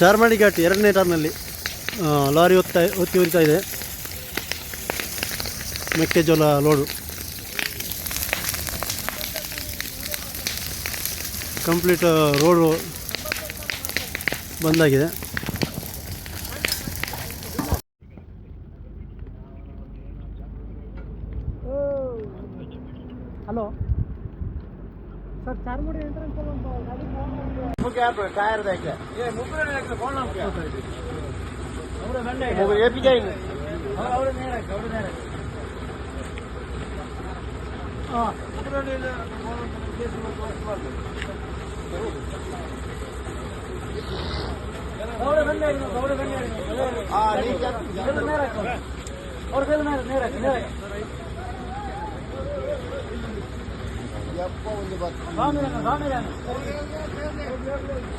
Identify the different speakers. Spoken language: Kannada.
Speaker 1: ಚಾರ್ಮಾಡಿ ಘಾಟ್ ಎರಡನೇ ಟರ್ನಲ್ಲಿ ಲಾರಿ ಹೊತ್ತಾ, ಹೊತ್ತಿ ಉರಿತಾ ಇದೆ. ಮೆಕ್ಕೆಜೋಳ ಲೋಡು. ಕಂಪ್ಲೀಟ್ ರೋಡು ಬಂದಾಗಿದೆ. Hello. Sir, Charmadi entrance
Speaker 2: cap tyre ದಾಯ್ಕೆ ಮುಗ್ರು ಏಪಿಗೆ
Speaker 1: ಅವ್ರ ಮೇಲೆ ನೇರ ನೇರ ನೇರ
Speaker 2: yapma onu bak.
Speaker 1: Kameranı kameranı.
Speaker 2: Kameranı kameranı.